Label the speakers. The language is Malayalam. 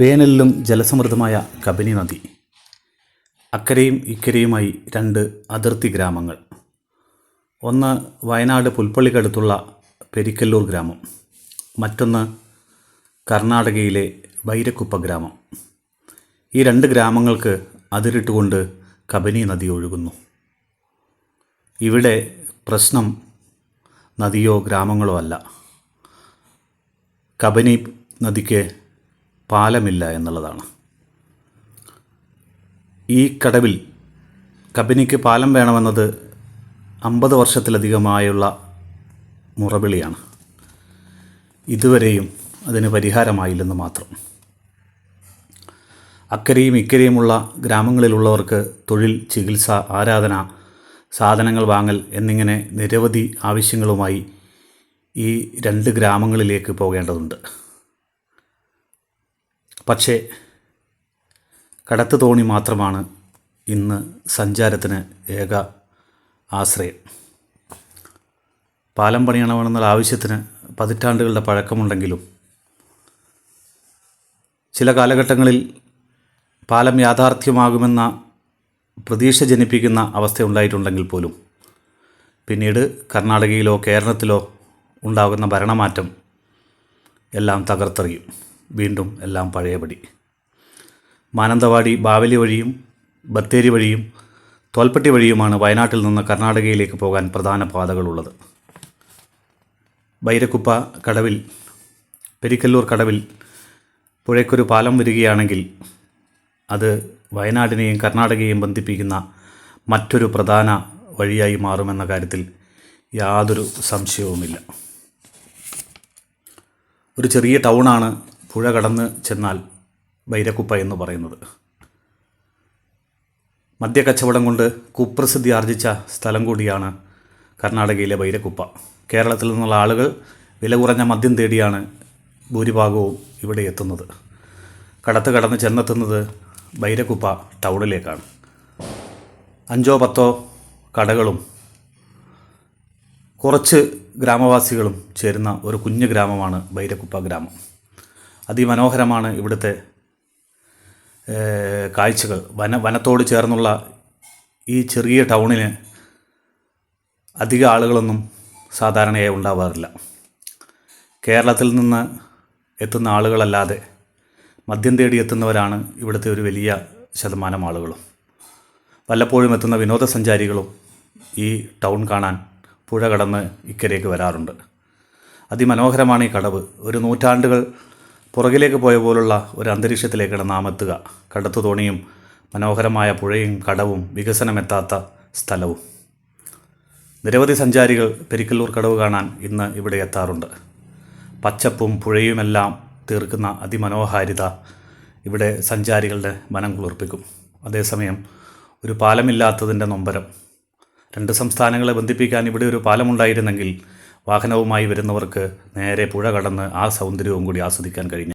Speaker 1: വേനലിലും ജലസമൃദ്ധമായ കബനി നദി. അക്കരയും ഇക്കരയുമായി രണ്ട് അതിർത്തി ഗ്രാമങ്ങൾ. ഒന്ന് വയനാട് പുൽപ്പള്ളിക്കടുത്തുള്ള പെരിക്കല്ലൂർ ഗ്രാമം. മറ്റൊന്ന് കർണാടകയിലെ വൈരക്കുപ്പ ഗ്രാമം. ഈ രണ്ട് ഗ്രാമങ്ങൾക്ക് അതിരിട്ടുകൊണ്ട് കബനി നദി ഒഴുകുന്നു. ഇവിടെ പ്രശ്നം നദിയോ ഗ്രാമങ്ങളോ അല്ല. കബനി നദിക്ക് പാലമില്ല എന്നുള്ളതാണ്. ഈ കടവിൽ കബനിക്ക് പാലം വേണമെന്നത് അമ്പത് വർഷത്തിലധികമായുള്ള മുറവിളിയാണ്. ഇതുവരെയും അതിന് പരിഹാരമായില്ലെന്ന് മാത്രം. അക്കരെയും ഇക്കരെയുമുള്ള ഗ്രാമങ്ങളിലുള്ളവർക്ക് തൊഴിൽ ചികിത്സ ആരാധന സാധനങ്ങൾ വാങ്ങൽ എന്നിങ്ങനെ നിരവധി ആവശ്യങ്ങളുമായി ഈ രണ്ട് ഗ്രാമങ്ങളിലേക്ക് പോകേണ്ടതുണ്ട്. പക്ഷേ കടത്ത് തോണി മാത്രമാണ് ഇന്ന് സഞ്ചാരത്തിന് ഏക ആശ്രയം. പാലം പണിയണമെന്നുള്ള ആവശ്യത്തിന് പതിറ്റാണ്ടുകളുടെ പഴക്കമുണ്ടെങ്കിലും ചില കാലഘട്ടങ്ങളിൽ പാലം യാഥാർത്ഥ്യമാകുമെന്ന പ്രതീക്ഷ ജനിപ്പിക്കുന്ന അവസ്ഥ ഉണ്ടായിട്ടുണ്ടെങ്കിൽ പോലും പിന്നീട് കർണാടകയിലോ കേരളത്തിലോ ഉണ്ടാകുന്ന ഭരണമാറ്റം എല്ലാം തകർത്തെറിയും. വീണ്ടും എല്ലാം പഴയപടി. മാനന്തവാടി ബാവലി വഴിയും ബത്തേരി വഴിയും തോൽപ്പട്ടി വഴിയുമാണ് വയനാട്ടിൽ നിന്ന് കർണാടകയിലേക്ക് പോകാൻ പ്രധാന പാതകളുള്ളത്. ബൈരക്കുപ്പ കടവിൽ പെരിക്കല്ലൂർ കടവിൽ പുഴയ്ക്കൊരു പാലം വരികയാണെങ്കിൽ അത് വയനാടിനെയും കർണാടകയെയും ബന്ധിപ്പിക്കുന്ന മറ്റൊരു പ്രധാന വഴിയായി മാറുമെന്ന കാര്യത്തിൽ യാതൊരു സംശയവുമില്ല. ഒരു ചെറിയ ടൗണാണ് പുഴ കടന്ന് ചെന്നാൽ ബൈരക്കുപ്പ എന്ന് പറയുന്നത്. മദ്യക്കച്ചവടം കൊണ്ട് കുപ്രസിദ്ധി ആർജിച്ച സ്ഥലം കൂടിയാണ് കർണാടകയിലെ ബൈരക്കുപ്പ. കേരളത്തിൽ നിന്നുള്ള ആളുകൾ വില കുറഞ്ഞ മദ്യം തേടിയാണ് ഭൂരിഭാഗവും ഇവിടെ എത്തുന്നത്. കടത്ത് കടന്ന് ചെന്നെത്തുന്നത് ബൈരക്കുപ്പ ടൗണിലേക്കാണ്. അഞ്ചോ പത്തോ കടകളും കുറച്ച് ഗ്രാമവാസികളും ചേരുന്ന ഒരു കുഞ്ഞു ഗ്രാമമാണ് ബൈരക്കുപ്പ ഗ്രാമം. അതിമനോഹരമാണ് ഇവിടുത്തെ കാഴ്ചകൾ. വന വനത്തോട് ചേർന്നുള്ള ഈ ചെറിയ ടൗണിന് അധിക ആളുകളൊന്നും സാധാരണയായി ഉണ്ടാവാറില്ല. കേരളത്തിൽ നിന്ന് എത്തുന്ന ആളുകളല്ലാതെ മദ്യം തേടി എത്തുന്നവരാണ് ഇവിടുത്തെ ഒരു വലിയ ശതമാനം ആളുകളും. വല്ലപ്പോഴും എത്തുന്ന വിനോദസഞ്ചാരികളും ഈ ടൗൺ കാണാൻ പുഴ കടന്ന് ഇക്കരേക്ക് വരാറുണ്ട്. അതിമനോഹരമാണ് ഈ കടവ്. ഒരു നൂറ്റാണ്ടുകൾ പുറകിലേക്ക് പോയ പോലുള്ള ഒരു അന്തരീക്ഷത്തിലേക്കാണ് നാം എത്തുക. കടത്തു തോണിയും മനോഹരമായ പുഴയും കടവും വികസനമെത്താത്ത സ്ഥലവും. നിരവധി സഞ്ചാരികൾ പെരിക്കല്ലൂർ കടവ് കാണാൻ ഇന്ന് ഇവിടെ എത്താറുണ്ട്. പച്ചപ്പും പുഴയുമെല്ലാം തീർക്കുന്ന അതിമനോഹാരിത ഇവിടെ സഞ്ചാരികളുടെ മനം കുളിർപ്പിക്കും. അതേസമയം ഒരു പാലമില്ലാത്തതിന്റെ നൊമ്പരം. രണ്ട് സംസ്ഥാനങ്ങളെ ബന്ധിപ്പിക്കാൻ ഇവിടെ ഒരു പാലമുണ്ടായിരുന്നെങ്കിൽ വാഹനവുമായി വരുന്നവർക്ക് നേരെ പുഴ കടന്ന് ആ സൗന്ദര്യവും കൂടി ആസ്വദിക്കാൻ കഴിഞ്ഞു.